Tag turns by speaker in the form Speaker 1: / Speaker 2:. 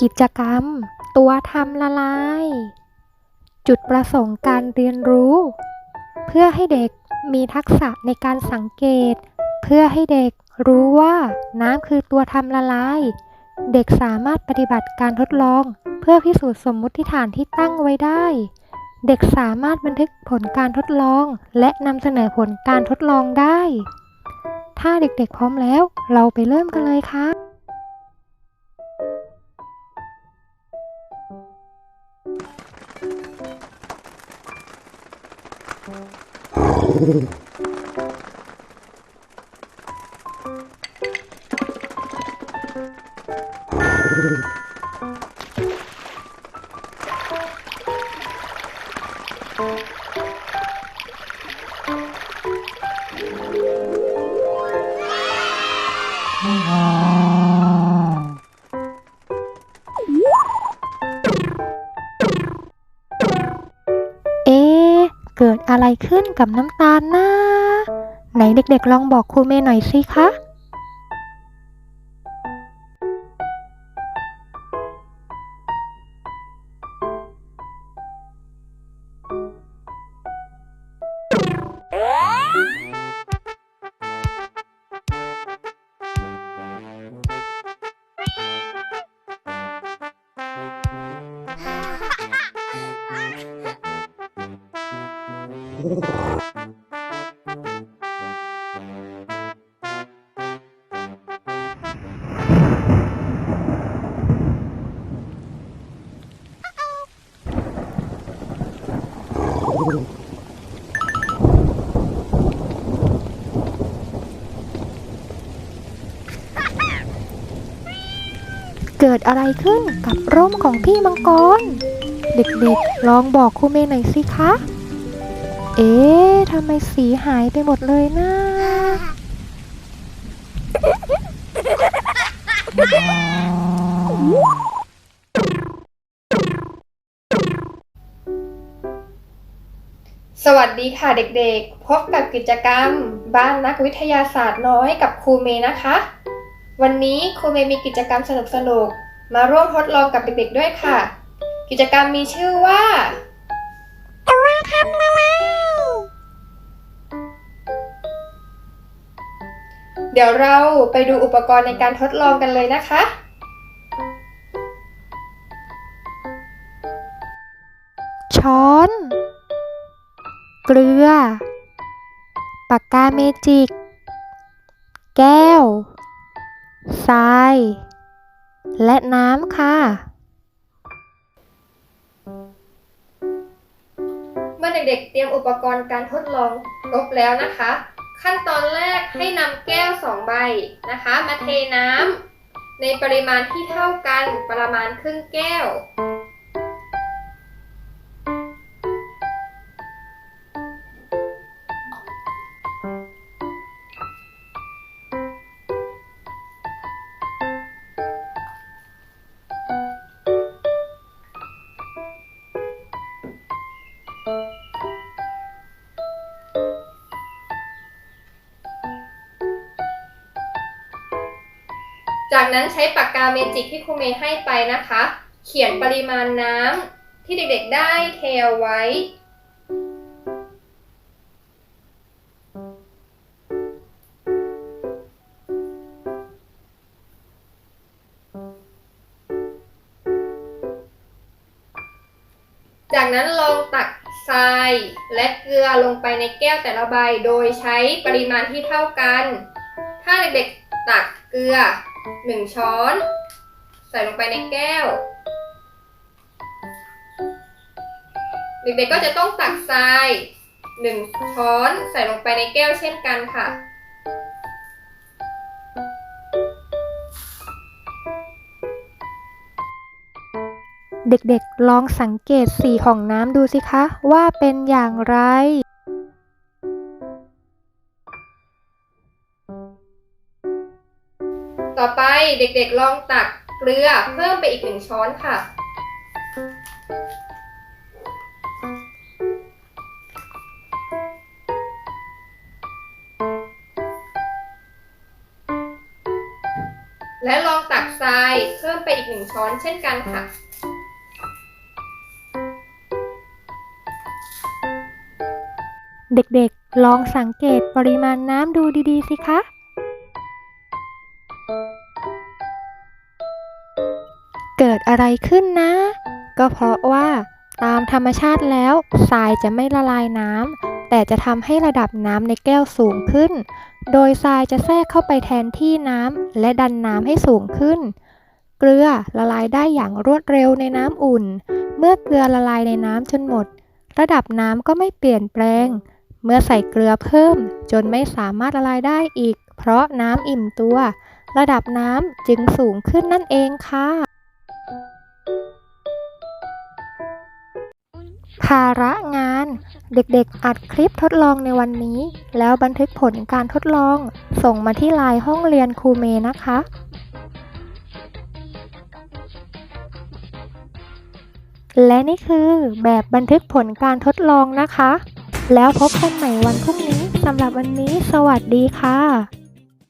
Speaker 1: กิจกรรม ตัวทำละลาย จุดประสงค์การเรียนรู้ เพื่อให้เด็กมีทักษะในการสังเกต เพื่อให้เด็กรู้ว่าน้ำคือตัวทำละลาย เด็กสามารถปฏิบัติการทดลอง เพื่อพิสูจน์สมมุติฐานที่ตั้งไว้ได้ เด็กสามารถบันทึกผลการทดลอง และนำเสนอผลการทดลองได้ ถ้าเด็กๆพร้อมแล้ว เราไปเริ่มกันเลยค่ะ 아우. เกิดอะไรขึ้นกับน้ำตาลนะไหนเด็กๆลองบอกครูเมย์หน่อยสิคะ เกิดอะไรขึ้นกับร่มของพี่มังกร เด็กๆ ลองบอกครูเมย์หน่อยสิคะ เอ๊ะทำไมสีหายไปหมดเลยนะ
Speaker 2: สวัสดีค่ะเด็กๆ พบกับกิจกรรม บ้านนักวิทยาศาสตร์น้อยกับครูเมย์นะคะ วันนี้ครูเมย์มีกิจกรรมสนุกๆ มาร่วมทดลองกับเด็กๆด้วยค่ะ กิจกรรมมีชื่อว่าตัวทำละลา เดี๋ยวเราไปดูอุปกรณ์ในการทดลองกันเลยนะคะ
Speaker 1: ช้อน เกลือ ปากกาเมจิก แก้ว ทราย และน้ำค่ะ
Speaker 2: เมื่อเด็กๆเตรียมอุปกรณ์การทดลองครบแล้วนะคะ ขั้นตอนแรกให้นำแก้วสองใบนะคะ มาเทน้ำในปริมาณที่เท่ากันประมาณครึ่งแก้ว จากนั้นใช้ปากกาเมจิกที่ครูเมย์ให้ไปนะคะ เขียนปริมาณน้ำที่เด็กๆได้เทเอาไว้ จากนั้นลองตักทรายและเกลือลงไปในแก้วแต่ละใบ โดยใช้ปริมาณที่เท่ากัน ถ้าเด็กๆตักเกลือ 1ช้อน ใส่ลงไปในแก้ว เด็กๆก็จะต้องตักทราย1ช้อนใส่ลงไปในแก้วเช่นกันค่ะ
Speaker 1: เด็กๆลองสังเกตสีของน้ำดูสิคะ ว่าเป็นอย่างไร
Speaker 2: ต่อไปเด็กๆลองตักเกลือเพิ่มไปอีกหนึ่งช้อนค่ะ และลองตักทรรายเพิ่มไปอีกหนึ่งช้อนเช่นกันค่ะ
Speaker 1: เด็กๆ ลองสังเกตปริมาณน้ำดูดีๆ สิคะ เกิดอะไรขึ้นนะ ก็เพราะว่าตามธรรมชาติแล้วทรายจะไม่ละลายน้ำแต่จะทำให้ระดับน้ำในแก้วสูงขึ้น โดยทรายจะแทรกเข้าไปแทนที่น้ำและดันน้ำให้สูงขึ้น เกลือละลายได้อย่างรวดเร็วในน้ำอุ่น เมื่อเกลือละลายในน้ำจนหมด ระดับน้ำก็ไม่เปลี่ยนแปลง เมื่อใส่เกลือเพิ่ม จนไม่สามารถละลายได้อีก เพราะน้ำอิ่มตัว ระดับน้ำจึงสูงขึ้นนั่นเองค่ะ ภาระงาน เด็กๆ อัดคลิปทดลองในวันนี้ แล้วบันทึกผลการทดลอง ส่งมาที่ไลน์ห้องเรียนครูเมนะคะ และนี่คือแบบบันทึกผลการทดลองนะคะ แล้วพบกันใหม่วันพรุ่งนี้สำหรับวันนี้ สวัสดีค่ะ